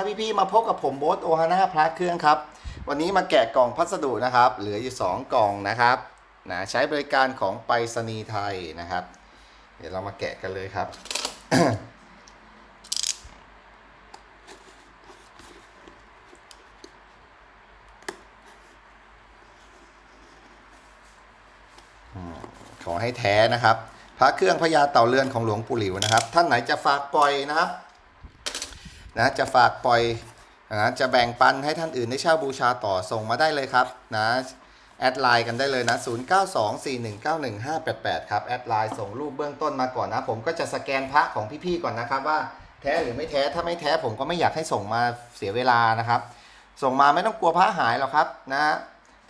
ถ้าพี่ๆมาพบกับผมโบ๊ทโอฮาน่าพระเครื่องครับ วันนี้มาแกะกล่องพัสดุนะครับ เหลืออยู่ 2 กล่องนะครับนะใช้บริการของไปรษณีย์ไทยนะครับ เดี๋ยวเรามาแกะกันเลยครับ ขอให้แท้นะครับ พระเครื่องพญาเต่าเรือนของหลวงปู่หลิวนะครับ ท่านไหนจะฝากปล่อยนะครับ นะจะฝากปล่อยนะจะแบ่งปันให้ท่านอื่นได้เช่าบูชาต่อส่งมาได้เลยครับนะแอดไลน์กันได้เลยนะ 0924191588 ครับ แอดไลน์ส่งรูปเบื้องต้นมาก่อนนะ ผมก็จะสแกนพระของพี่ๆก่อนนะครับ ว่าแท้หรือไม่แท้ ถ้าไม่แท้ผมก็ไม่อยากให้ส่งมาเสียเวลานะครับ ส่งมาไม่ต้องกลัวพระหายหรอกครับนะ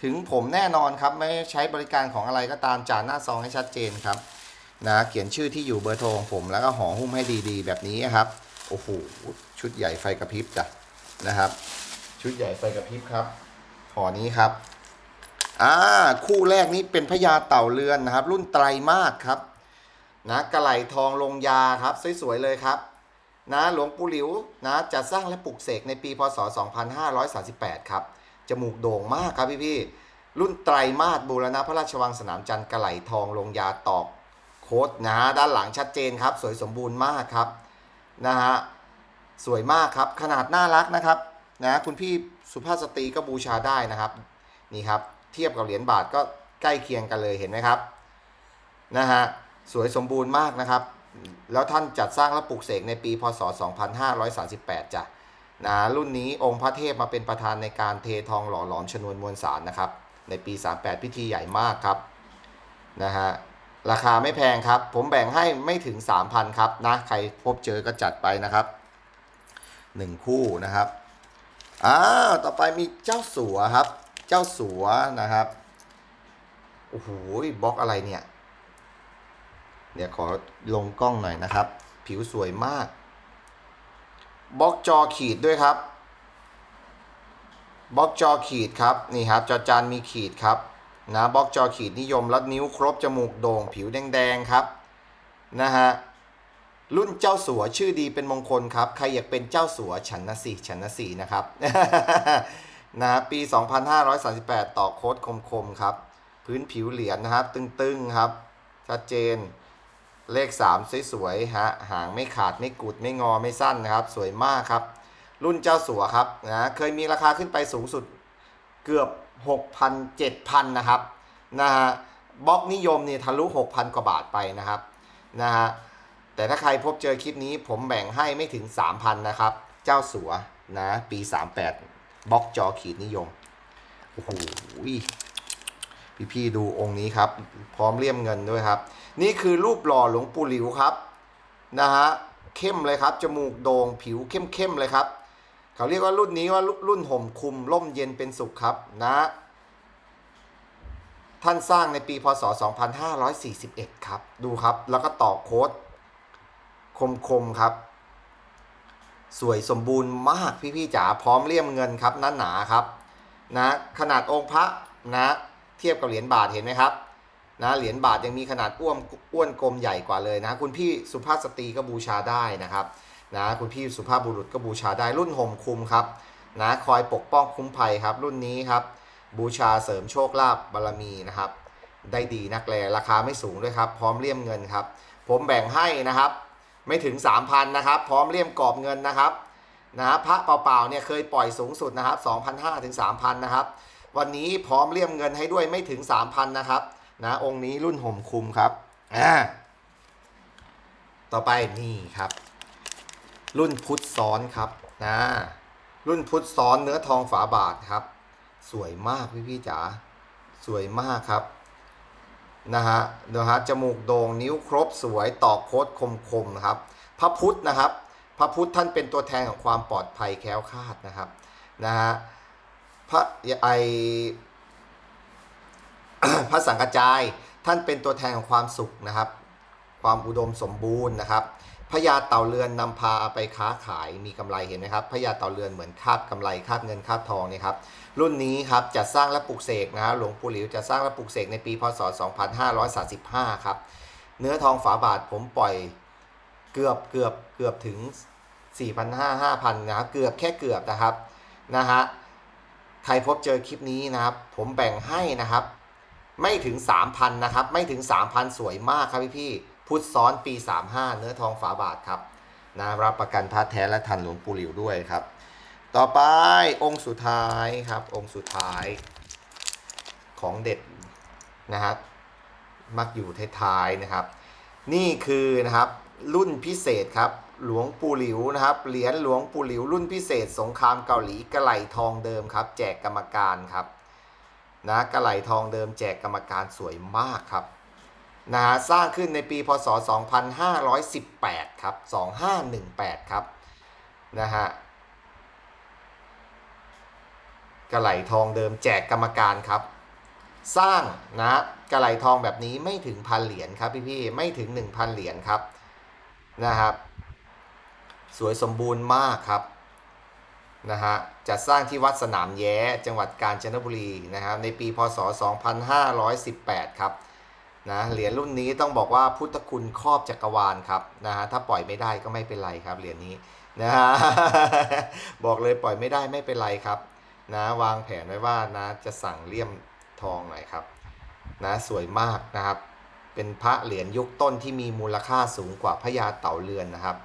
ถึงผมแน่นอนครับ ไม่ใช้บริการของอะไรก็ตามจานหน้าซองให้ชัดเจนครับนะเขียนชื่อที่อยู่เบอร์โทรของผมแล้วก็ห่อหุ้มให้ดีๆ แบบนี้ครับ โอ้โหชุดใหญ่ไฟกระพริบจ้ะนะครับ ชุดใหญ่ไฟกระพริบครับห่อนี้ครับอ่าคู่แรกนี้เป็นพญาเต่าเรือนนะครับ รุ่นไตรมาสครับนะกระไหลทองลงยาครับสวยๆเลยครับนะหลวงปู่หลิวนะจัดสร้างและปลุกเสกในปีพศ 2538 ครับ จมูกโด่งมากครับพี่พี่รุ่นไตรมาสบูรณะพระราชวังสนามจันทร์กระไหลทองลงยาตอกโค้ดนะด้านหลังชัดเจนครับ สวยสมบูรณ์มากครับ นะฮะสวยมากครับขนาดน่ารักนะครับนะคุณพี่สุภาพสตรีก็บูชาได้นะครับนี่ครับเทียบกับเหรียญบาทก็ใกล้เคียงกันเลยเห็นไหมครับนะฮะสวยสมบูรณ์มากนะครับ แล้วท่านจัดสร้างและปลูกเสกในปีพศ 2538จ้ะนะรุ่นนี้องค์พระเทพมาเป็นประธานในการเททองหล่อหลอมชนวนมวลสารนะครับ ในปี 38 พิธีใหญ่มากครับนะฮะ ราคาไม่แพงครับ ผมแบ่งให้ไม่ถึง 3,000 ครับนะใครพบเจอก็จัดไปนะครับ 1 คู่นะครับอ้าวต่อไปมีเจ้าสัวครับ เจ้าสัวนะครับโอ้โหบล็อกอะไรเนี่ย เดี๋ยวขอลงกล้องหน่อยนะครับ ผิวสวยมากบล็อกจอขีดด้วยครับบล็อกจอขีดครับนี่ครับจอจานมีขีดครับ นะบล็อกจอขีดนิยมรัดนิ้วครบจมูกโด่งผิวแดงๆครับนะฮะรุ่นเจ้าสัวชื่อดีเป็นมงคลครับ ใครอยากเป็นเจ้าสัวฉันนะสิฉันนะสินะครับนะฮะปี 2538 ต่อโค้ดคมๆครับ พื้นผิวเหรียญนะครับ ตึงๆครับ ชัดเจนเลข 3 สวยๆฮะหางไม่ขาดไม่กุดไม่งอไม่สั้นนะครับ สวยมากครับ รุ่นเจ้าสัวครับนะเคยมีราคาขึ้นไปสูงสุดเกือบ 6,000 7,000 นะครับนะฮะบล็อกนิยมเนี่ยทะลุ 6,000 กว่าบาทไปนะครับนะฮะแต่ถ้าใครพบเจอคลิปนี้ผมแบ่งให้ไม่ถึง 3,000 นะครับ เจ้าสัวนะปี 38บล็อกจอขีดนิยมโอ้โหพี่ๆดูองค์นี้ครับ พร้อมเลี่ยมเงินด้วยครับ นี่คือรูปหล่อหลวงปู่หลิวครับนะฮะเข้มเลยครับ จมูกโดง่งผิวเข้มๆเลยครับ เขาเรียกว่ารุ่นนี้ว่ารุ่นห่มคุมร่มเย็นเป็นสุขครับนะ ท่านสร้างในปีพศ 2541 ครับ ดูครับ แล้วก็ต่อโค้ดคมๆครับ สวยสมบูรณ์มากพี่ๆจ๋าพร้อมเลี่ยมเงินครับนั่นหนาครับนะขนาดองค์พระนะเทียบกับเหรียญบาทเห็นไหมครับนะเหรียญบาทยังมีขนาดอ้วนอ้วนกลมใหญ่กว่าเลยนะ คุณพี่สุภาพสตรีก็บูชาได้นะครับ นะคุณพี่สุภาพบุรุษก็บูชาได้รุ่นห่มคุมครับนะคอยปกป้องคุ้มภัยครับ รุ่นนี้ครับ บูชาเสริมโชคลาภบารมีนะครับ ได้ดีนักแลราคาไม่สูงด้วยครับ พร้อมเลี่ยมเงินครับ ผมแบ่งให้นะครับ ไม่ถึง 3,000นะครับ พร้อมเลี่ยมกรอบเงินนะครับนะพระเปล่าๆเนี่ยเคยปล่อยสูงสุดนะครับ2,500ถึง3,000นะครับ วันนี้พร้อมเลี่ยมเงินให้ด้วยไม่ถึง 3,000นะครับนะองค์นี้รุ่นห่มคุมครับอ่าต่อไปนี่ครับ รุ่นพุทธซ้อนครับนะรุ่นพุทธซ้อนเนื้อทองฝาบาทครับ สวยมากพี่พี่จ๋าสวยมากครับนะฮะนะฮะจมูกโด่งนิ้วครบสวยตอกโคดคมๆนะครับ พระพุทธนะครับ พระพุทธท่านเป็นตัวแทนของความปลอดภัยแคล้วคลาดนะครับนะฮะพระไอพระสังกจายท่านเป็นตัวแทนของความสุขนะครับ ความอุดมสมบูรณ์นะครับ พญาเต่าเรือนนำพาไปค้าขายมีกำไรเห็นไหมครับพญาเต่าเรือนเหมือนคาบกำไรคาบเงินคาบทองเนี่ยครับรุ่นนี้ครับจะสร้างและปลูกเสกนะฮะหลวงปู่หลิวจะสร้างและปลูกเสกในปีพศ 2535 ครับ เนื้อทองฝาบาทผมปล่อยเกือบเกือบเกือบถึง 4,500 5,000นะครับเกือบแค่เกือบนะครับนะฮะใครพบเจอคลิปนี้นะครับ ผมแบ่งให้นะครับ ไม่ถึง 3,000นะครับ ไม่ถึง 3,000 สวยมากครับพี่พี่ พุทธซ้อนปี 35 เนื้อทองฝาบาทครับนะรับประกันพระแท้และทันหลวงปู่หลิวด้วยครับ ต่อไปองค์สุดท้ายครับ องค์สุดท้ายของเด็ดนะครับมักอยู่ท้ายๆนะครับ นี่คือนะครับรุ่นพิเศษครับหลวงปู่หลิวนะครับเหรียญหลวงปู่หลิว รุ่นพิเศษ สงครามเกาหลีกระไหลทองเดิมครับ แจกกรรมการครับนะกระไหลทองเดิมแจกกรรมการสวยมากครับ นะฮะสร้างขึ้นในปีพศ 2518 ครับ 2518 ครับนะฮะกระไหลทองเดิมแจกกรรมการครับ สร้างนะกระไหลทองแบบนี้ไม่ถึงพันเหรียญครับพี่ๆไม่ถึง 1,000 เหรียญครับนะครับ สวยสมบูรณ์มากครับนะฮะจัดสร้างที่วัดสนามแย้จังหวัดกาญจนบุรีนะครับในปีพศ 2518 ครับ นะเหรียญรุ่นนี้ต้องบอกว่าพุทธคุณครอบจักรวาลครับนะฮะถ้าปล่อยไม่ได้ก็ไม่เป็นไรครับเหรียญนี้นะฮะบอกเลยปล่อยไม่ได้ไม่เป็นไรครับ นะวางแผนไว้ว่านะจะสั่งเลี่ยมทองหน่อยครับ นะสวยมากนะครับ เป็นพระเหรียญยุคต้นที่มีมูลค่าสูงกว่าพญาเต่าเรือนนะครับ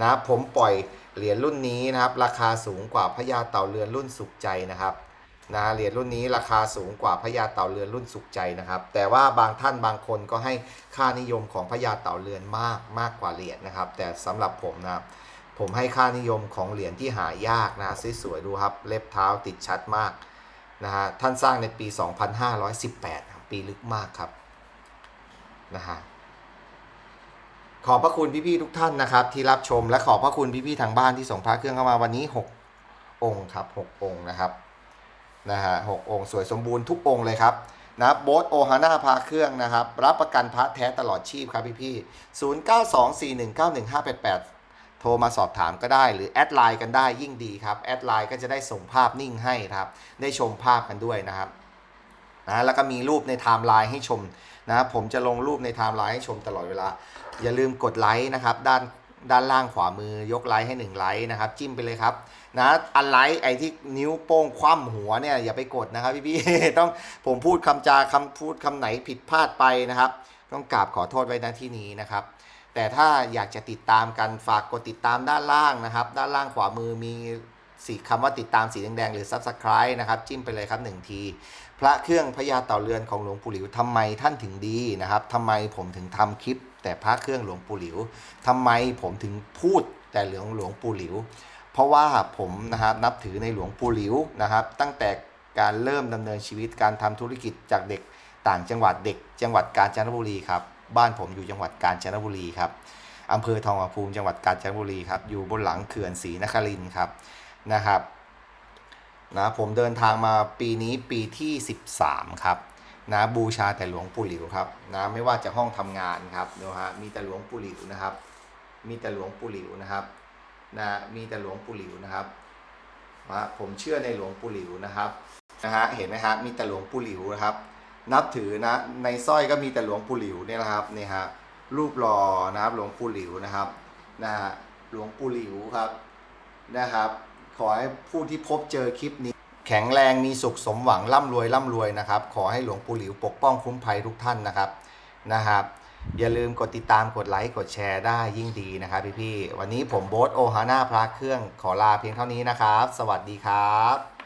นะผมปล่อยเหรียญรุ่นนี้นะครับ ราคาสูงกว่าพญาเต่าเรือนรุ่นสุขใจนะครับ นะเหรียญรุ่นนี้ราคาสูงกว่าพญาเต่าเรือนรุ่นสุขใจนะครับ แต่ว่าบางท่านบางคนก็ให้ค่านิยมของพญาเต่าเรือนมากมากกว่าเหรียญนะครับ แต่สำหรับผมนะผมให้ค่านิยมของเหรียญที่หายากนะสวยๆดูครับ เล็บเท้าติดชัดมากนะฮะท่านสร้างในปี 2518ครับปีลึกมากครับนะฮะขอบพระคุณพี่ๆทุกท่านนะครับ ที่รับชมและขอบพระคุณพี่ๆทางบ้านที่ส่งพระเครื่องเข้ามาวันนี้ 6 องค์ครับ 6 องค์นะครับ นะฮะหกองค์สวยสมบูรณ์ทุกองค์เลยครับนะโบสโอฮาน่าพระเครื่องนะครับ รับประกันพระแท้ตลอดชีพครับพี่ๆ0924191588โทรมาสอบถามก็ได้หรือแอดไลน์กันได้ยิ่งดีครับ แอดไลน์ก็จะได้ส่งภาพนิ่งให้ครับ ได้ชมภาพกันด้วยนะครับนะแล้วก็มีรูปในไทม์ไลน์ให้ชมนะผมจะลงรูปในไทม์ไลน์ให้ชมตลอดเวลา อย่าลืมกดไลค์นะครับ ด้าน ด้านล่างขวามือยกไลค์ให้1ไลค์นะครับ จิ้มไปเลยครับนะอันไลค์ไอ้ที่นิ้วโป้งคว่ำหัวเนี่ยอย่าไปกดนะครับพี่พี่ๆต้องผมพูดคำจาคำพูดคำไหนผิดพลาดไปนะครับ ต้องกราบขอโทษไว้ณที่นี้นะครับ แต่ถ้าอยากจะติดตามกันฝากกดติดตามด้านล่างนะครับ ด้านล่างขวามือมีสีคำว่าติดตามสีแดงๆหรือ Subscribe นะครับ จิ้มไปเลยครับหนึ่งที พระเครื่องพญาเต่าเรือนของหลวงปู่หลิวทำไมท่านถึงดีนะครับทำไมผมถึงทำคลิป แต่พระเครื่องหลวงปู่หลิวทำไมผมถึงพูดแต่หลืองหลวงปู่หลิว เพราะว่าผมนะครับนับถือในหลวงปู่หลิวนะครับ ตั้งแต่การเริ่มดำเนินชีวิตการทำธุรกิจจากเด็กต่างจังหวัดเด็ก จังหวัดกาญจนบุรีครับบ้านผมอยู่จังหวัดกาญจนบุรีครับอำเภอทองผาภูมิจังหวัดกาญจนบุรีครับอยู่บนหลังเขื่อนศรีนครินทร์ครับนะครับนะผมเดินทางมาปีนี้ปีที่ 13 ครับ นะบูชาแต่หลวงปู่หลิวครับนะไม่ว่าจะห้องทำงานครับดูฮะมีแต่หลวงปู่หลิวนะครับ มีแต่หลวงปู่หลิวนะครับนะมีแต่หลวงปู่หลิวนะครับนะผมเชื่อในหลวงปู่หลิวนะครับนะฮะเห็นไหมฮะมีแต่หลวงปู่หลิวนะครับ นับถือนะในสร้อยก็มีแต่หลวงปู่หลิวเนี่ยนะครับนี่ฮะรูปหล่อนะครับหลวงปู่หลิวนะครับนะฮะหลวงปู่หลิวครับนะครับ ขอให้ผู้ที่พบเจอคลิปนี้ แข็งแรงมีสุขสมหวังร่ำรวยร่ำรวยนะครับ ขอให้หลวงปู่หลิวปกป้องคุ้มภัยทุกท่านนะครับนะครับ อย่าลืมกดติดตามกดไลค์กดแชร์ได้ยิ่งดีนะครับพี่ๆวันนี้ผมโบ๊ทโอฮาน่าพระเครื่องขอลาเพียงเท่านี้นะครับ สวัสดีครับ